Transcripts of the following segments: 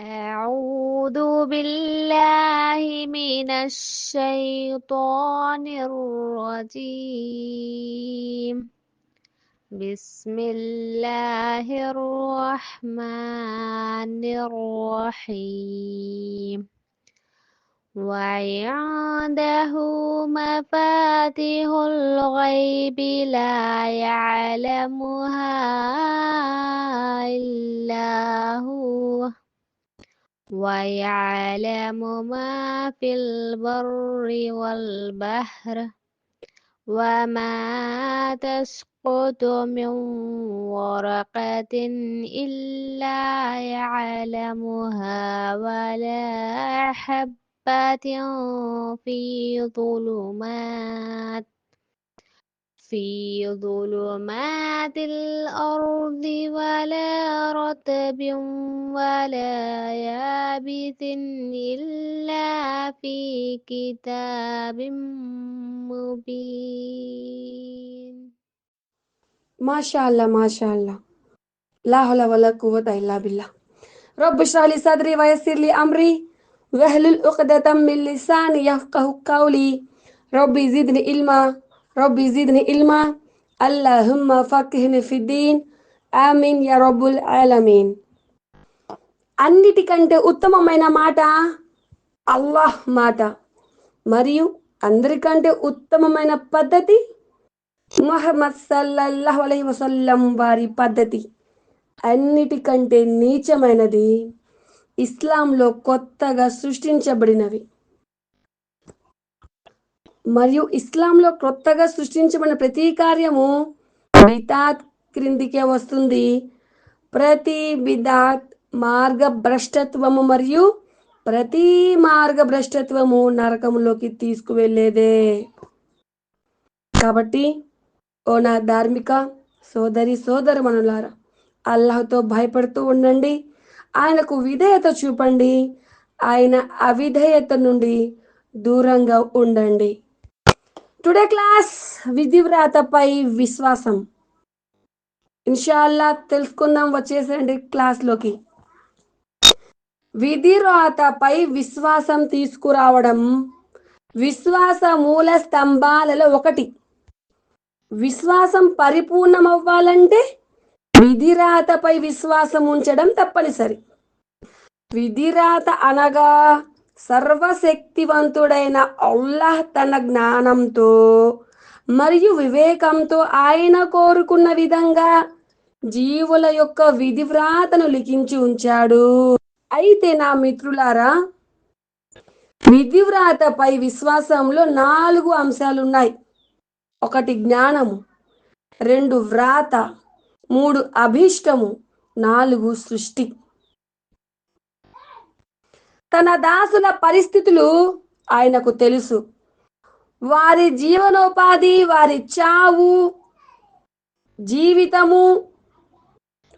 أعوذ بالله من الشيطان الرجيم. بسم الله الرحمن الرحيم. وعنده مفاتيح الغيب لا يعلمها إلا هو. ويعلم ما في البر والبحر وما تسقط من ورقة إلا يعلمها ولا حبة في ظلمات. في ظلمات الأرض ولا رتب ولا يابس إلا في كتاب مبين. ما شاء الله ما شاء الله. لا حول ولا قوة إلا بالله. رب اشرح لي صدري ويسر لي أمري. واحلل عقدة من لساني يفقه قولي. ربي زدني علما. ربي زدني علما اللهم فقهني في الدين ఆమీన్ యా రబ్బుల్ ఆలమీన్ అన్నిటికంటే ఉత్తమమైన మాట అల్లాహ్ మాట. మరియు అందరికంటే ఉత్తమమైన పద్ధతి మొహమ్మద్ సల్లల్లాహు అలైహి వసల్లం వారి పద్ధతి. అన్నిటికంటే నీచమైనది ఇస్లాంలో కొత్తగా సృష్టించబడినవి. మరియు ఇస్లాంలో కొత్తగా సృష్టించబడిన ప్రతి కార్యము బితాత్ క్రిందికే వస్తుంది. ప్రతి బిదాత్ మార్గ భ్రష్టత్వము మరియు ప్రతి మార్గ భ్రష్టత్వము నరకంలోకి తీసుకువెళ్ళేదే. కాబట్టి ఓ నా ధార్మిక సోదరి సోదరుమనులారా అల్లాహ్తో భయపడుతూ ఉండండి. ఆయనకు విధేయత చూపండి. ఆయన అవిధేయత నుండి దూరంగా ఉండండి. టుడే క్లాస్ విధివ్రాతపై విశ్వాసం. ఇన్షాల్లా తెలుసుకుందాం వచ్చేసండి క్లాస్లోకి విధివ్రాతపై విశ్వాసం తీసుకురావడం విశ్వాస మూల స్తంభాలలో ఒకటి. విశ్వాసం పరిపూర్ణమవ్వాలంటే విధిరాతపై విశ్వాసం ఉంచడం తప్పనిసరి. విధిరాత అనగా సర్వశక్తివంతుడైన అల్లాహ్ తన జ్ఞానంతో మరియు వివేకంతో ఆయన కోరుకున్న విధంగా జీవుల యొక్క విధివ్రాతను లిఖించి ఉంచాడు. అయితే నా మిత్రులారా విధివ్రాతపై విశ్వాసంలో నాలుగు అంశాలు ఉన్నాయి ఒకటి జ్ఞానము రెండు వ్రాత మూడు అభీష్టము నాలుగు సృష్టి. తన దాసుల పరిస్థితులు ఆయనకు తెలుసు. వారి జీవనోపాధి వారి చావు జీవితము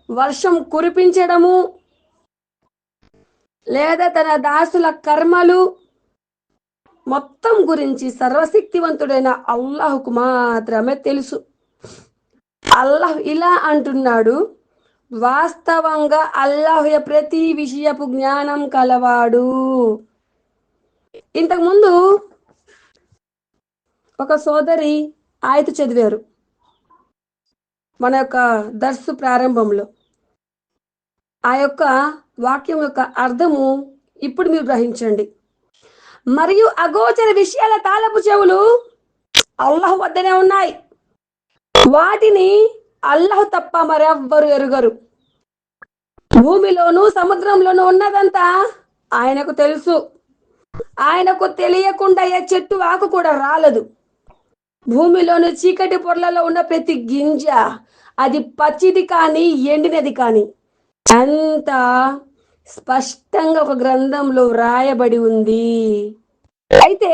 వర్షం కురిపించడము లేదా తన దాసుల కర్మలు మొత్తం గురించి సర్వశక్తివంతుడైన అల్లాహుకు మాత్రమే తెలుసు. అల్లాహ్ ఇలా అంటున్నాడు వాస్తవంగా అల్లాహ్ ప్రతి విషయపు జ్ఞానం కలవాడు. ఇంతకుముందు ఒక సోదరి ఆయత చదివారు మన యొక్క దర్శు ప్రారంభంలో. ఆ యొక్క వాక్యం యొక్క అర్థము ఇప్పుడు మీరు గ్రహించండి. మరియు అగోచర విషయాల తాలపు చెవులు అల్లాహ్ వద్దనే ఉన్నాయి. వాటిని అల్లాహ్ తప్ప మరెవ్వరు ఎరుగరు. భూమిలోను సముద్రంలోనూ ఉన్నదంతా ఆయనకు తెలుసు. ఆయనకు తెలియకుండా ఏ చెట్టు ఆకు కూడా రాలదు. భూమిలోని చీకటి పొరలలో ఉన్న ప్రతి గింజ అది పచ్చిది కానీ ఎండినది కానీ అంతా స్పష్టంగా ఒక గ్రంథంలో వ్రాయబడి ఉంది. అయితే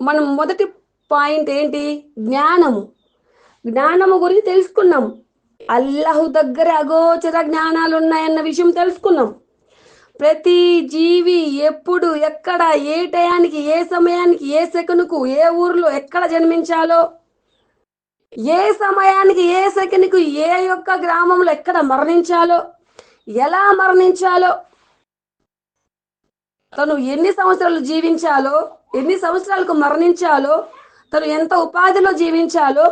మనం మొదటి పాయింట్ ఏంటి? జ్ఞానము. జ్ఞానము గురించి తెలుసుకున్నాం. అల్లాహు దగ్గర అగోచర జ్ఞానాలు ఉన్నాయన్న విషయం తెలుసుకున్నాం. ప్రతి జీవి ఎప్పుడు ఎక్కడ ఏ టయానికి ఏ సమయానికి ఏ సెకనుకు ఏ ఊర్లో ఎక్కడ జన్మించాలో ఏ సమయానికి ఏ సెకనుకు ఏ యొక్క గ్రామంలో ఎక్కడ మరణించాలో ఎలా మరణించాలో తను ఎన్ని సంవత్సరాలు జీవించాలో ఎన్ని సంవత్సరాలకు మరణించాలో తను ఎంత ఉపాధిలో జీవించాలో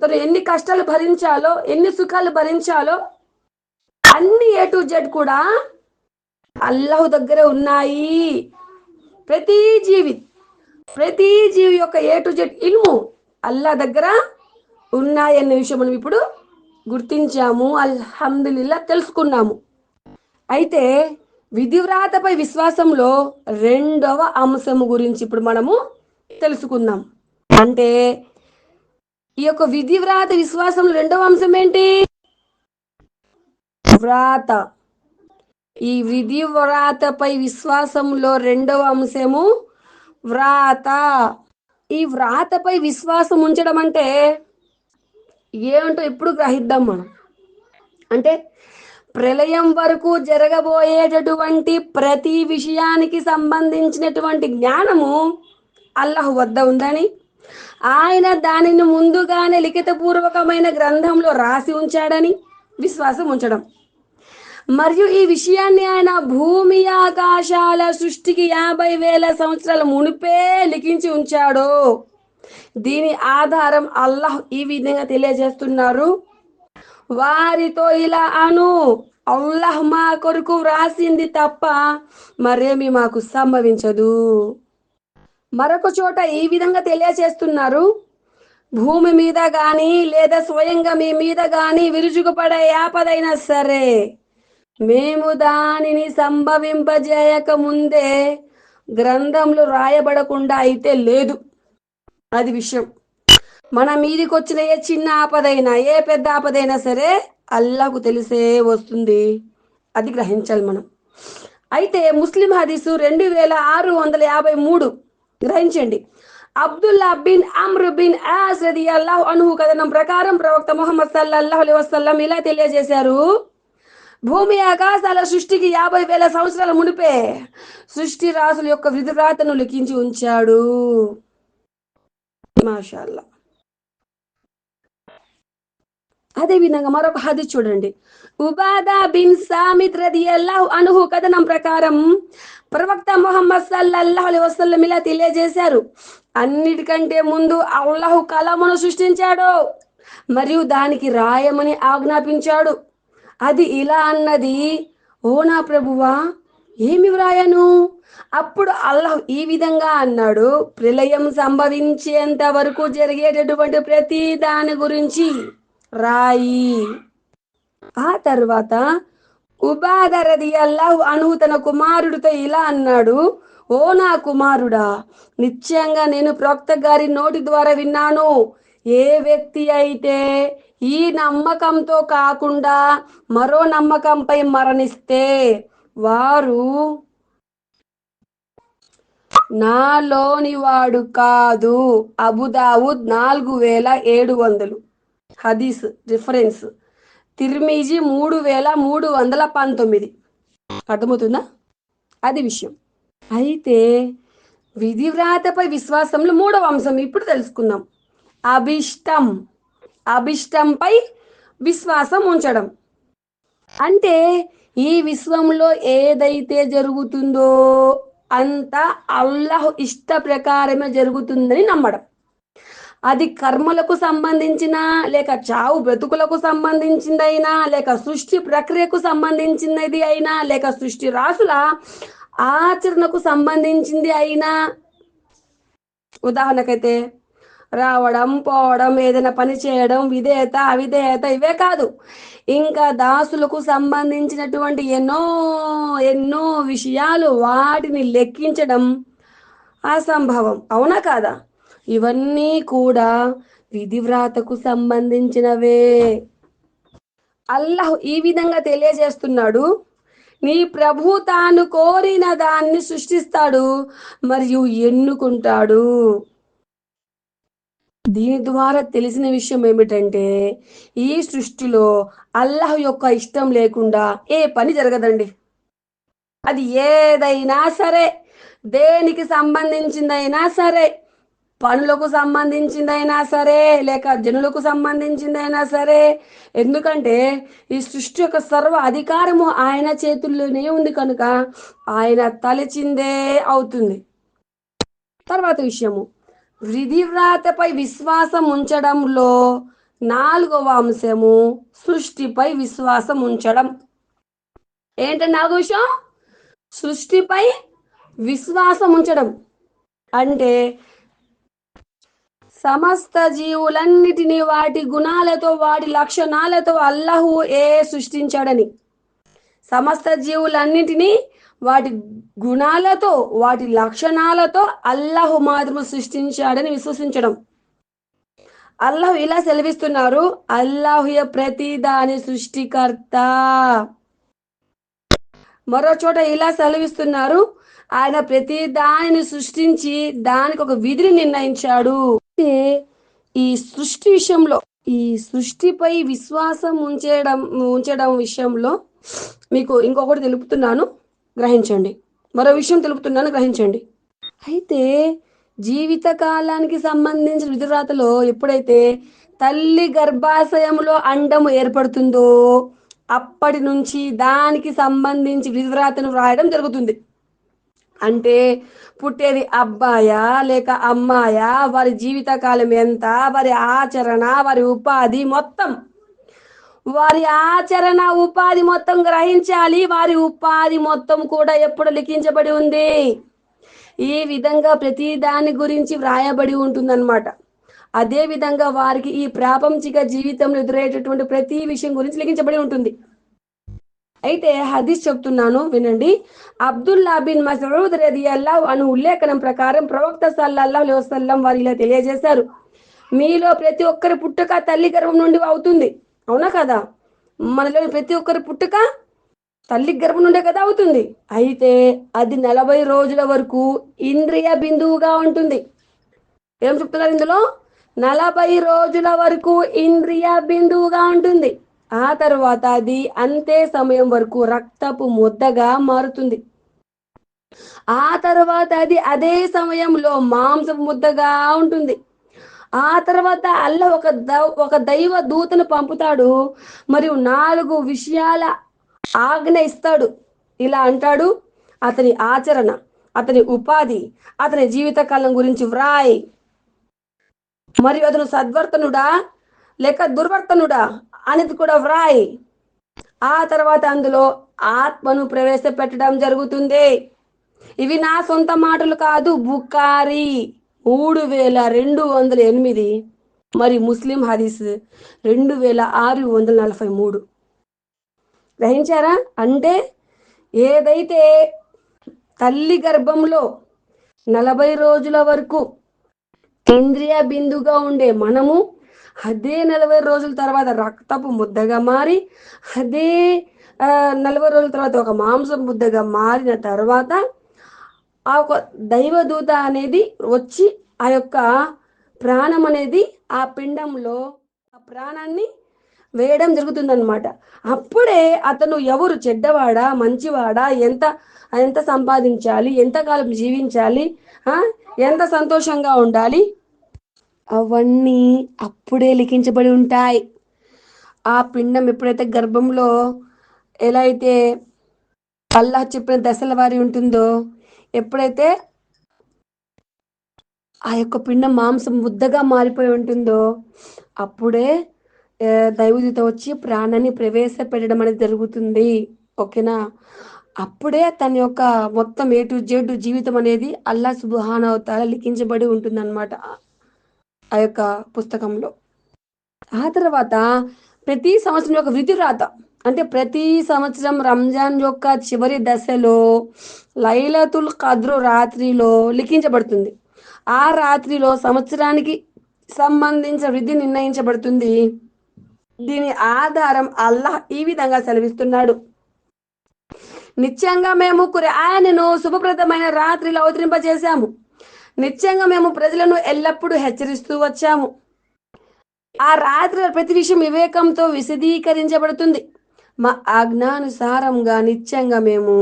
తను ఎన్ని కష్టాలు భరించాలో ఎన్ని సుఖాలు భరించాలో అన్ని ఏ టు జెడ్ కూడా అల్లాహ్ దగ్గర ఉన్నాయి. ప్రతి జీవి ప్రతి జీవి యొక్క ఏ టు జెడ్ ఇల్ము అల్లా దగ్గర ఉన్నాయన్న విషయం మనం ఇప్పుడు గుర్తించాము అల్హమ్దుల్లా తెలుసుకున్నాము. అయితే విధివ్రాతపై విశ్వాసంలో రెండవ అంశము గురించి ఇప్పుడు మనము తెలుసుకుందాం. అంటే ఈ యొక్క విధివ్రాత విశ్వాసంలో రెండవ అంశం ఏంటి? వ్రాత. ఈ విధి వ్రాతపై విశ్వాసంలో రెండవ అంశము వ్రాత. ఈ వ్రాతపై విశ్వాసం ఉంచడం అంటే ఏమంటో ఇప్పుడు గ్రహిద్దాం మనం? అంటే ప్రళయం వరకు జరగబోయేటటువంటి ప్రతి విషయానికి సంబంధించినటువంటి జ్ఞానము అల్లాహ్ వద్ద ఉందని ఆయన దానిని ముందుగానే లిఖితపూర్వకమైన గ్రంథంలో రాసి ఉంచాడని విశ్వాసం ఉంచడం. మరియు ఈ విషయాన్ని ఆయన భూమి ఆకాశాల సృష్టికి యాభై వేల సంవత్సరాల మునిపే లిఖించి ఉంచాడు. దీని ఆధారం అల్లాహ్ ఈ విధంగా తెలియజేస్తున్నారు. వారితో ఇలా అను అల్లాహ్ మా కొరకు వ్రాసింది తప్ప మరేమి మాకు సంభవించదు. మరొక చోట ఈ విధంగా తెలియజేస్తున్నారు. భూమి మీద గాని లేదా స్వయంగా మీ మీద గాని విరుచుకుపడే ఆపదైనా సరే మేము దానిని సంభవింపజేయక ముందే గ్రంథంలో రాయబడకుండా అయితే లేదు. అది విషయం. మన మీదికి వచ్చిన ఏ చిన్న ఆపదైనా ఏ పెద్ద ఆపదైనా సరే అల్లాకు తెలిసే వస్తుంది. అది గ్రహించాలి మనం. అయితే ముస్లిం హదీసు రెండు వేల ఆరు వందల యాభై మూడు గ్రహించండి. Abdullah bin Amr bin As రదియల్లాహు అనుహు కథనం ప్రకారం ప్రవక్త ముహమ్మద్ సల్లల్లాహు అలీ వసల్లం ఇలా తెలియజేశారు. భూమి ఆకాశాల సృష్టికి యాభై వేల సంవత్సరాల మునిపే సృష్టి రాసుల యొక్క విధురాతను లిఖించి ఉంచాడు. మాషాల్లా. అదే విధంగా మరొక హది చూడండి. ఉబాదా బిన్ సామిత్ రదియల్లాహు అనుహు కథనం ప్రకారం ప్రవక్త మొహమ్మద్ సల్లల్లాహు అలైహి వసల్లం ఇలా తెలియజేశారు. అన్నిటికంటే ముందు అల్లాహు కలమును సృష్టించాడు. మరియు దానికి రాయమని ఆజ్ఞాపించాడు. అది ఇలా అన్నది ఓ నా ప్రభువా ఏమి వ్రాయను? అప్పుడు అల్లాహ్ ఈ విధంగా అన్నాడు ప్రళయం సంభవించేంత వరకు జరిగేటటువంటి ప్రతి దాని గురించి రాయి. ఆ తర్వాత ఉబాదరది అల్లాహు అను తన కుమారుడితో ఇలా అన్నాడు ఓ నా కుమారుడా నిశ్చయంగా నేను ప్రవక్త గారి నోటి ద్వారా విన్నాను. ఏ వ్యక్తి అయితే ఈ నమ్మకంతో కాకుండా మరో నమ్మకంపై మరణిస్తే వారు నాలోని వాడు కాదు. అబుదావుద్ నాలుగు వేల ఏడు వందలు. హదీస్ రిఫరెన్స్. తిర్మిజీ మూడు వేల మూడు వందల పంతొమ్మిది. అర్థమవుతుందా? అది విషయం. అయితే విధివ్రాతపై విశ్వాసంలో మూడవ అంశం ఇప్పుడు తెలుసుకుందాం. అభిష్టం. అభిష్టంపై విశ్వాసం ఉంచడం. అంటే ఈ విశ్వంలో ఏదైతే జరుగుతుందో అంత అల్లాహ్ ఇష్ట ప్రకారమే జరుగుతుందని నమ్మడం. అది కర్మలకు సంబంధించిన లేక చావు బ్రతుకులకు సంబంధించిందైనా లేక సృష్టి ప్రక్రియకు సంబంధించినది అయినా లేక సృష్టి రాసుల ఆచరణకు సంబంధించింది అయినా. ఉదాహరణకైతే రావడం పోవడం ఏదైనా పని చేయడం విధేయత అవిధేయత ఇవే కాదు. ఇంకా దాసులకు సంబంధించినటువంటి ఎన్నో ఎన్నో విషయాలు వాటిని లెక్కించడం అసంభవం. అవునా కాదా? ఇవన్నీ కూడా విధివ్రాతకు సంబంధించినవే. అల్లాహ్ ఈ విధంగా తెలియజేస్తున్నాడు నీ ప్రభు తాను కోరిన దాన్ని సృష్టిస్తాడు మరియు ఎన్నుకుంటాడు. దీని ద్వారా తెలిసిన విషయం ఏమిటంటే ఈ సృష్టిలో అల్లాహ్ యొక్క ఇష్టం లేకుండా ఏ పని జరగదండి. అది ఏదైనా సరే దేనికి సంబంధించిందైనా సరే పనులకు సంబంధించిందైనా సరే లేక జనులకు సంబంధించిందైనా సరే ఎందుకంటే ఈ సృష్టి యొక్క సర్వ అధికారము ఆయన చేతుల్లోనే ఉంది కనుక ఆయన తలచిందే అవుతుంది. తర్వాత విషయము. విధివ్రాతపై విశ్వాసం ఉంచడంలో నాలుగవ అంశము సృష్టిపై విశ్వాసం ఉంచడం. ఏంటంటే నాలుగో విషయం? సృష్టిపై విశ్వాసం ఉంచడం. అంటే సమస్త జీవులన్నిటినీ వాటి గుణాలతో వాటి లక్షణాలతో అల్లహు ఏ సృష్టించాడని. సమస్త జీవులన్నిటినీ వాటి గుణాలతో వాటి లక్షణాలతో అల్లాహు మాత్రము సృష్టించాడని విశ్వసించడం. అల్లాహు ఇలా సెలవిస్తున్నారు అల్లాహు ప్రతి దాని సృష్టికర్త. మరో చోట ఇలా సెలవిస్తున్నారు ఆయన ప్రతి దానిని సృష్టించి దానికి ఒక విధిని నిర్ణయించాడు. అయితే ఈ సృష్టి విషయంలో ఈ సృష్టిపై విశ్వాసం ఉంచడం ఉంచడం విషయంలో మీకు ఇంకొకటి తెలుపుతున్నాను. గ్రహించండి. మరో విషయం తెలుపుతున్నాను. గ్రహించండి. అయితే జీవిత కాలానికి సంబంధించిన విధురాతలో ఎప్పుడైతే తల్లి గర్భాశయంలో అండము ఏర్పడుతుందో అప్పటి నుంచి దానికి సంబంధించి విధురాతను వ్రాయడం జరుగుతుంది. అంటే పుట్టేది అబ్బాయా లేక అమ్మాయా? వారి జీవితకాలం ఎంత? వారి ఆచరణ వారి ఉపాధి మొత్తం. వారి ఆచరణ ఉపాధి మొత్తం గ్రహించాలి. వారి ఉపాధి మొత్తం కూడా ఎప్పుడు లిఖించబడి ఉంది? ఈ విధంగా ప్రతి దాని గురించి వ్రాయబడి ఉంటుందన్నమాట. అదే విధంగా వారికి ఈ ప్రాపంచిక జీవితంలో ఎదురయ్యేటటువంటి ప్రతి విషయం గురించి లిఖించబడి ఉంటుంది. అయితే హదీస్ చెప్తున్నాను వినండి. అబ్దుల్లా బిన్ మసూద్ రదియల్లాహు అను ఉల్లేఖనం ప్రకారం ప్రవక్త సల్లల్లాహు అలైహి వసల్లం వారు ఇలా తెలియజేశారు. మీలో ప్రతి ఒక్కరి పుట్టుక తల్లి గర్భం నుండి అవుతుంది. అవునా కదా? మనలో ప్రతి ఒక్కరి పుట్టుక తల్లి గర్భం నుండే కదా అవుతుంది. అయితే అది నలభై రోజుల వరకు ఇంద్రియ బిందువుగా ఉంటుంది. ఏం చెప్తున్నారు ఇందులో? నలభై రోజుల వరకు ఇంద్రియ బిందువుగా ఉంటుంది. ఆ తర్వాత అది అంతే సమయం వరకు రక్తపు ముద్దగా మారుతుంది. ఆ తర్వాత అది అదే సమయంలో మాంసపు ముద్దగా ఉంటుంది. ఆ తర్వాత అల్ల ఒక ఒక దైవ దూతను పంపుతాడు. మరియు నాలుగు విషయాల ఆజ్ఞ ఇస్తాడు. ఇలా అంటాడు అతని ఆచరణ అతని ఉపాధి అతని జీవితకాలం గురించి వ్రాయి. మరియు అతను సద్వర్తనుడా లేక దుర్వర్తనుడా? అనేది కూడా వ్రాయి. ఆ తర్వాత అందులో ఆత్మను ప్రవేశపెట్టడం జరుగుతుంది. ఇవి నా సొంత మాటలు కాదు బుకారి మూడు వేల రెండు వందల ఎనిమిది మరి ముస్లిం హదీస్ రెండు వేల ఆరు వందల నలభై మూడు. గ్రహించారా? అంటే ఏదైతే తల్లి గర్భంలో నలభై రోజుల వరకు ఇంద్రియ బిందుగా ఉండే మనము అదే నలభై రోజుల తర్వాత రక్తపు ముద్దగా మారి అదే నలభై రోజుల తర్వాత ఒక మాంసం ముద్దగా మారిన తర్వాత ఆ ఒక దైవదూత అనేది వచ్చి ఆ యొక్క ప్రాణం అనేది ఆ పిండంలో ఆ ప్రాణాన్ని వేయడం జరుగుతుందనమాట అప్పుడే అతను ఎవరు చెడ్డవాడా మంచివాడా ఎంత ఎంత సంపాదించాలి ఎంతకాలం జీవించాలి ఎంత సంతోషంగా ఉండాలి అవన్నీ అప్పుడే లిఖించబడి ఉంటాయి. ఆ పిండం ఎప్పుడైతే గర్భంలో ఎలా అయితే అల్లాహ్ చెప్పిన దశల వారి ఉంటుందో ఎప్పుడైతే ఆ యొక్క పిండం మాంసం ముద్దగా మారిపోయి ఉంటుందో అప్పుడే దైవదూత వచ్చి ప్రాణాన్ని ప్రవేశపెట్టడం అనేది జరుగుతుంది. ఓకేనా? అప్పుడే తన యొక్క మొత్తం ఏ టు జెడ్ జీవితం అనేది అల్లా సుబహాన్ అవతార లిఖించబడి ఉంటుందన్నమాట. ఆ యొక్క పుస్తకంలో. ఆ తర్వాత ప్రతి సంవత్సరం యొక్క విధి రాత అంటే ప్రతి సంవత్సరం రంజాన్ యొక్క చివరి దశలో లైలతుల్ కద్రు రాత్రిలో లిఖించబడుతుంది. ఆ రాత్రిలో సంవత్సరానికి సంబంధించిన విధి నిర్ణయించబడుతుంది. దీని ఆధారం అల్లాహ్ ఈ విధంగా సెలవిస్తున్నాడు. నిత్యంగా మేము ఆయనను శుభప్రదమైన రాత్రిలో అవతరింపజేశాము. నిత్యంగా మేము ప్రజలను ఎల్లప్పుడూ హెచ్చరిస్తూ వచ్చాము. ఆ రాత్రి ప్రతి విషయం వివేకంతో విశదీకరించబడుతుంది. మా ఆజ్ఞానుసారంగా నిత్యంగా మేము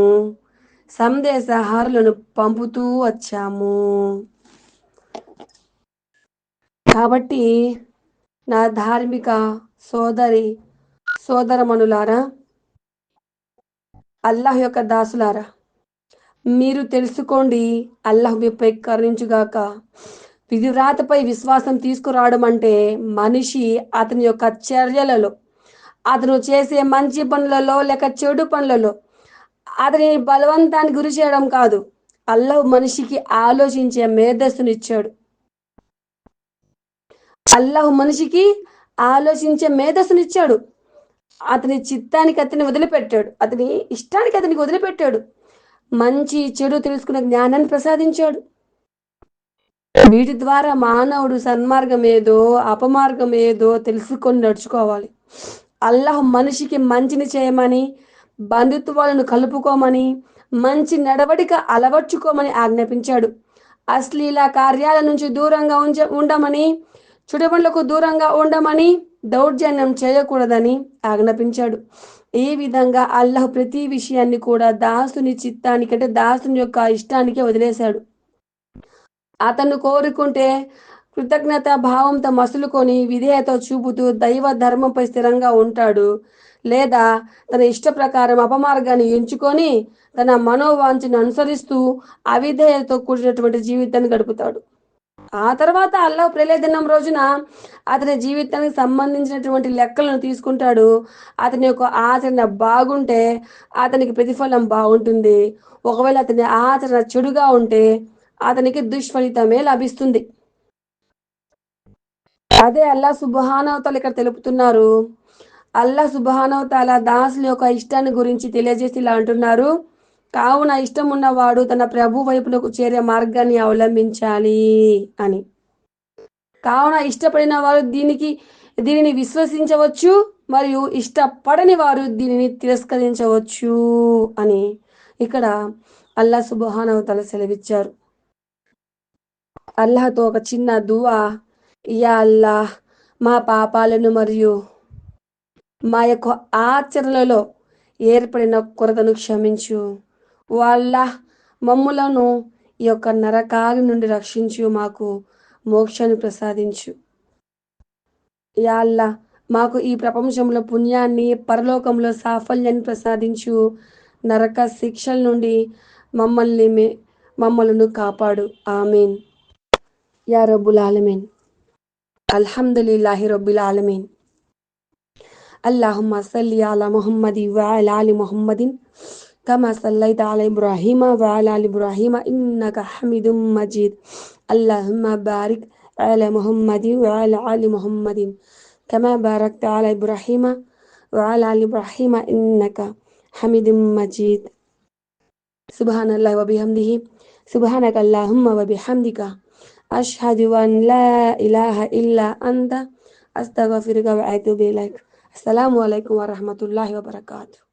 సందేశహారులను పంపుతూ వచ్చాము. కాబట్టి నా ధార్మిక సోదరి సోదరమనులారా అల్లాహ్ యొక్క దాసులారా మీరు తెలుసుకోండి అల్లహ మీపై కరుణించుగాక. విధివ్రాతపై విశ్వాసం తీసుకురావడం అంటే మనిషి అతని యొక్క చర్యలలో అతను చేసే మంచి పనులలో లేక చెడు పనులలో అతని బలవంతాన్ని గురి చేయడం కాదు. అల్లాహ్ మనిషికి ఆలోచించే మేధస్సునిచ్చాడు. అల్లాహ్ మనిషికి ఆలోచించే మేధస్సునిచ్చాడు. అతని చిత్తానికి అతని వదిలిపెట్టాడు. అతని ఇష్టానికి అతనికి వదిలిపెట్టాడు. మంచి చెడు తెలుసుకునే జ్ఞానాన్ని ప్రసాదించాడు. వీటి ద్వారా మానవుడు సన్మార్గం ఏదో అపమార్గం ఏదో తెలుసుకొని నడుచుకోవాలి. అల్లాహ్ మనిషికి మంచిని చేయమని బంధుత్వాలను కలుపుకోమని మంచి నడవడిక అలవర్చుకోమని ఆజ్ఞాపించాడు. అశ్లీల కార్యాల నుంచి దూరంగా ఉంచ ఉండమని చుడబండ్లకు దూరంగా ఉండమని దౌర్జన్యం చేయకూడదని ఆజ్ఞాపించాడు. ఈ విధంగా అల్లాహ్ ప్రతి విషయాన్ని కూడా దాసుని చిత్తానికి అంటే దాసుని యొక్క ఇష్టానికే వదిలేశాడు. అతను కోరుకుంటే కృతజ్ఞత భావంతో మసులుకొని విధేయత చూపుతూ దైవ ధర్మంపై స్థిరంగా ఉంటాడు. లేదా తన ఇష్ట ప్రకారం అపమార్గాన్ని ఎంచుకొని తన మనోవాంఛను అనుసరిస్తూ అవిధేయతతో కూడినటువంటి జీవితాన్ని గడుపుతాడు. ఆ తర్వాత అల్లాహ్ ప్రళయదినం రోజున అతని జీవితానికి సంబంధించినటువంటి లెక్కలను తీసుకుంటాడు. అతని యొక్క ఆచరణ బాగుంటే అతనికి ప్రతిఫలం బాగుంటుంది. ఒకవేళ అతని ఆచరణ చెడుగా ఉంటే అతనికి దుష్ఫలితమే లభిస్తుంది. అదే అల్లా సుబహానవతలు ఇక్కడ తెలుపుతున్నారు. అల్లా సుబహానవతాల దాసుల యొక్క ఇష్టాన్ని గురించి తెలియజేసి ఇలా అంటున్నారు. కావున ఇష్టం ఉన్నవాడు తన ప్రభు వైపులకు చేరే మార్గాన్ని అవలంబించాలి అని. కావున ఇష్టపడిన వారు దీనికి దీనిని విశ్వసించవచ్చు మరియు ఇష్టపడని వారు దీనిని తిరస్కరించవచ్చు అని ఇక్కడ అల్లా సుబహానవతల సెలవిచ్చారు. అల్లాహతో ఒక చిన్న దువా యా అల్లాహ్ మా పాపాలను మరియు మా యొక్క ఆచరణలో ఏర్పడిన కొరతను క్షమించు. వాళ్ళ మమ్ములను ఈ యొక్క నరకాల నుండి రక్షించు మాకు మోక్షాన్ని ప్రసాదించు. యాళ్ళ మాకు ఈ ప్రపంచంలో పుణ్యాన్ని పరలోకంలో సాఫల్యాన్ని ప్రసాదించు. నరక శిక్షల నుండి మమ్మల్ని మే మమ్మలను కాపాడు. ఆమెన్. యా రబ్బుల్ ఆలమీన్. అల్హమ్దుల్లాహి రబ్బుల్ ఆలమీన్. అల్లాహుమ్మ సల్లి అలా మొహమ్మది వా అలి మొహమ్మదిన్. كما صليت على إبراهيم وعلى آل إبراهيم إنك حميد مجيد. اللهم بارك على محمد وعلى آل محمد. كما باركت على إبراهيم وعلى آل إبراهيم إنك حميد مجيد. سبحان الله وبحمده. سبحانك اللهم وبحمدك. أشهد أن لا إله إلا أنت. أستغفرك وأتوب إليك. السلام عليكم ورحمة الله وبركاته.